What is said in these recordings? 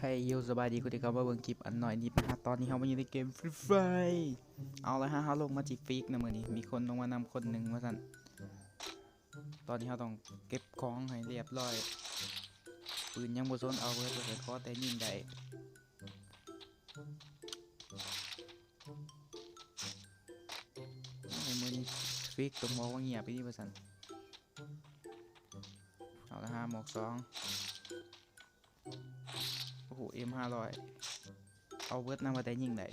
ให้โยสบายดีคุณที่เขามาเบิ่งคลิปอันหน่อยนิดนะฮะตอนนี้เขามาอยู่ในเกมฟรีไฟเอาละฮะเขาลงมาจิกฟิกนะมือนี้มีคนลงมานำคนหนึ่งมาสั่นตอนนี้เขาต้องเก็บของให้เรียบร้อยปืนยังบ่สนเอาเพื่อจะขอแต่ยิงได้ในมือนี้ฟิกต้องบอกว่าเงียบไปนี่ประสันเอาละฮะหมวกสอง มห้าร้อยเอาเบิร์ดนำมาแต่ยิงได้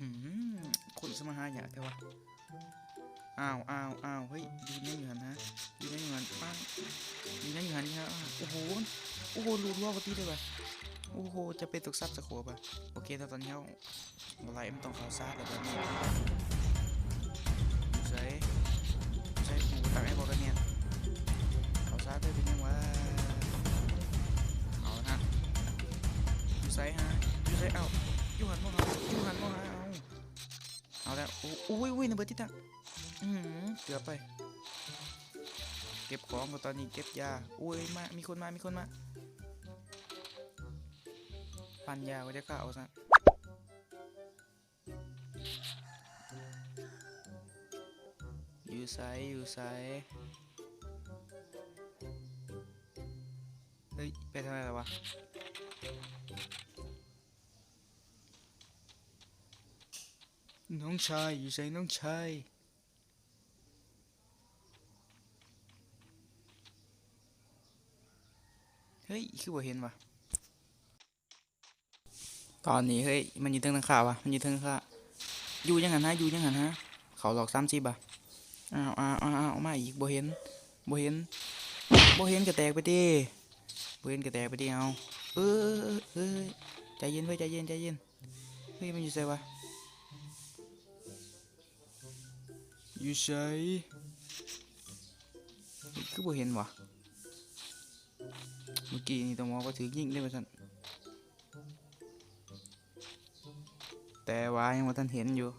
อื้อหือคนสมาหาอยากแต่ว่าอ้าวอ้าวอ้าวเฮ้ยยืนยังอยู่หันะยืนยังอยู่หันป้างยืนยังอยู่หันนี่ฮะโอ้โห โอ้โหรูดว่าปกติเลยว่ะ โอ้โห จะเป็นตกซับสะโคป่ะโอเคแต่ตอนนี้เขาอะไรมันต้องเขาซาดแล้วแบบนี้ใช้ใช้หูตักให้บอกกันเนี่ยเขาซาดได้เป็นยังวะเอาฮะยูไซฮะยูไซเอายูหันมองหายูหันมองหาเอาเอาแล้วโอ้โอ้ยโอ้ยนะเบิร์ดที่ตักอือหือเกือบไป เก็บของตอนนี้เก็บยาโอ้ยมา มีคนมา มีคนมา ปันยาก็จะกล้าเอาซะอยู่ไซอยู่ไซเฮ้ยไปทำไมล่ะวะน้องชายอยู่ไซน้องชายเฮ้ยคือบ่เห็นวะ ตอนนี้เฮ้ยมันยู่เทิงทางขาวะมันยู่เทิงข้าอยู่ยังไงนะอยู่ยังไงนะเขาหลอกซ้ำจีบอะอ้าวอ้าวอ้าวอ้าวมาอีกบ่เห็นบ่เห็นบ่เห็นก็แตกไปดิบ่เห็นก็แตกไปดิเอาเออเออใจเย็นไว้ยใจเย็นใจเย็นเฮ้ยมันอยู่ไสวะอยู่ไสเฮ้ยคือบ่เห็นวะเมื่อกี้นี่ต้องมองว่าถือยิงได้ไหมสัน แต่ว่ายังว่าท่านเห็นอยู่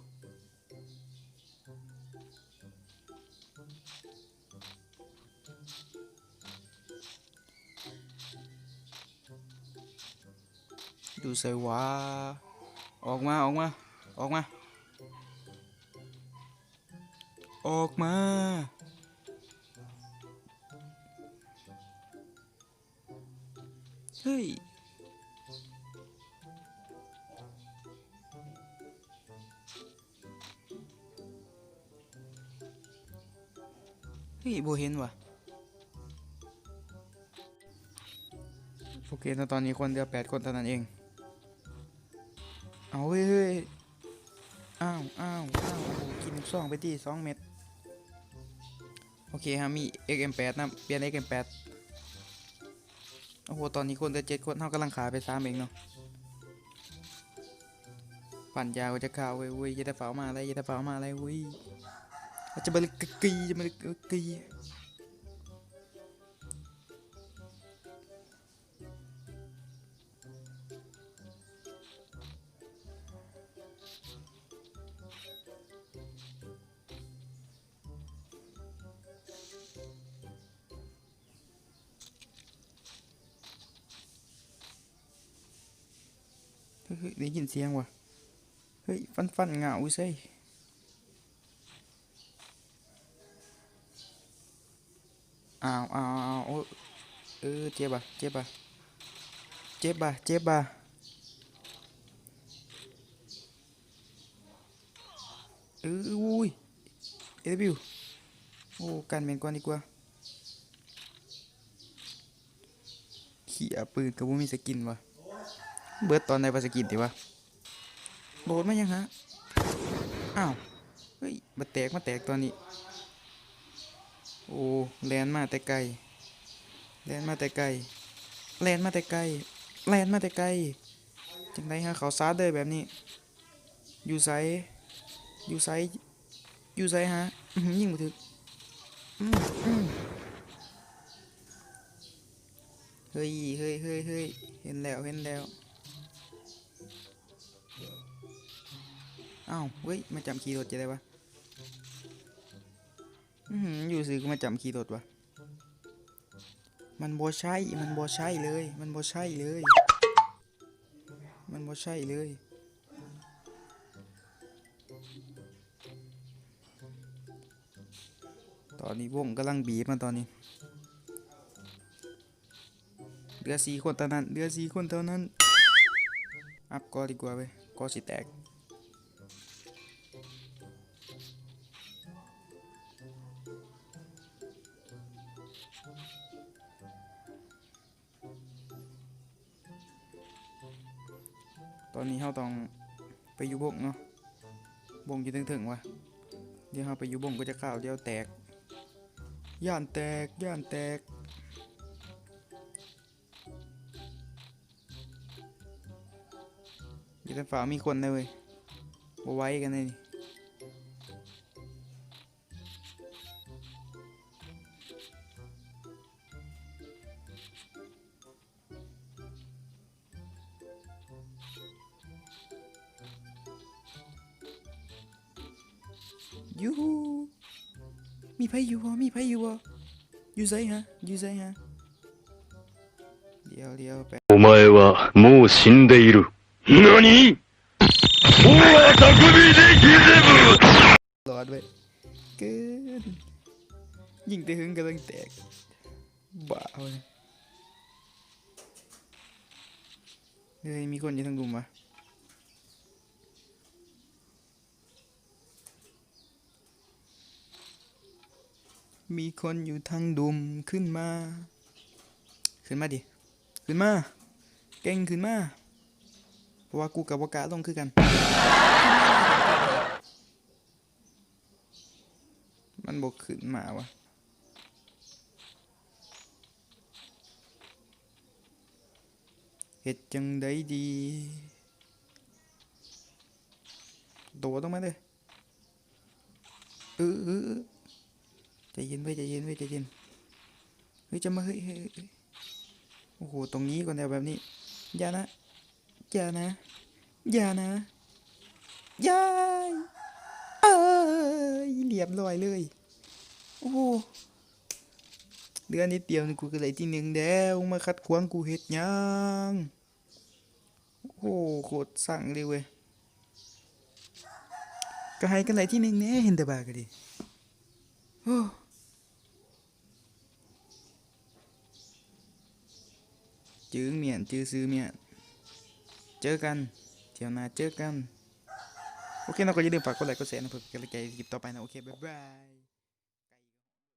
ดูใส่วะออกมาออกมาออกมา ออกมา เฮ้ย เฮ้ยโบเห็นวะโอเคตอนนี้คนเดียวแปดคนเท่านั้นเอง เอาเฮ้ยอ้าวอ้าวอ้าวกินสองไปที่สองเม็ด โอเคฮะมี XM8 นะ เปลี่ยน XM8 โอ้โห ตอนนี้คนจะเจ็ดคนเท่ากำลังขายไปสามเองเนาะ ปั่นยาวจะข่าวเว้ยเว้ยจะได้ฝามาอะไรจะได้ฝามาอะไรเว้ย จะมาเลยกะกีจะมาเลยกะกีเฮ้ยเฮ้ยได้ยินเสียงว่ะ เฮ้ย ฟันฟันเหงาเซ่ย อ้าวอ้าวอ้าวโอ้ยเออเจ็บอะเจ็บอะเจ็บอะเจ็บอะเอออุ้ยเอวิวโอ้กันเป็นก่อนดีกว่าเขี่ยปืนกับว่ามีสกินวะเบิร์ดตอนไหนว่าสกินดีวะโดนมายังฮะอ้าวเฮ้ยมาแตกมาแตกตอนนี้ โอ้แลนมาแต่ไกลแลนมาแต่ไกลแลนมาแต่ไกลแลนมาแต่ไกลจังไรฮะเขาซาดเลยแบบนี้ อยู่ไซอยู่ไซอยู่ไซฮะยิงมาถึกเฮ้ยเฮ้ยเฮ้ยเฮ้ยเห็นแล้วเห็นแล้วอ้าวเฮ้ยมาจำคีย์รถจะได้วะอื้อหืออยู่ ซื้อก็มาจำคีย์รถวะมันบ่ใช่ มันบ่ใช่เลย มันบ่ใช่เลย มันบ่ใช่เลย ตอนนี้วงกำลังบีบมาตอนนี้เหลือสีคนเท่านั้นเหลือสีคนเท่านั้น อัพก็ดีกว่าเว้ยก็สิแตก ตอนนี้เฮาต้องไปอยู่บงเนาะบงอยู่ถึงๆวะเดี๋ยวเฮาไปอยู่บงก็จะข้าวเดียวแตก ย่านแตก ย่านแตก อยู่ทางฝามีคนเลยเว้ยบ่ไว้กันเลยนี่ ยูฮูมีไผอยู่บ่มีไผอยู่บ่อยู่ไสฮะอยู่ไสฮะเดี๋ยวเดี๋ยวไป お前はもう死んでいる。何大は匠でギゼブ หลอดไว้เกินยิงแต่หึงกำลังแตกบ้าเลยเฮ้ยมีคนอยู่ทางดุมวะ มีคนอยู่ทางดุมขึ้นมา ขึ้นมาดิ ขึ้นมา เก่งขึ้นมา เพราะว่ากูกับวากาลงคือกัน มันบกขึ้นมาวะเฮ็ดจังได้ดีโดดต้องมาเลยเออ เออเออใจเย็นไว้ใจเย็นไว้ใจเย็นเฮ้ยจะมาเฮ้ยเฮ้ยโอ้โหตรงนี้ก่อนแนวแบบนี้อย่านะอย่านะอย่านะอย่าเอ้ยเหลี่ยมลอยเลย โอ้โหเดือนนิดเดียวนี่กูก็ได้ที่หนึ่งแล้วมาคัดขวางกูเฮ็ดยังโอ้โหโคตรสั่งเลยเว้ยก็ให้กันไหนที่หนึ่งแน่เห็นแต่บากันดิโอ้ จื้อเมียนจื้อซื้อเมียนเจอกันเที่ยวหน้าเจอกัน โอเคนะก็อย่าลืมฝากกดไลค์กดแชร์นะเพื่อเป็นกำลังใจในคลิปต่อไปนะ โอเค บ๊ายบาย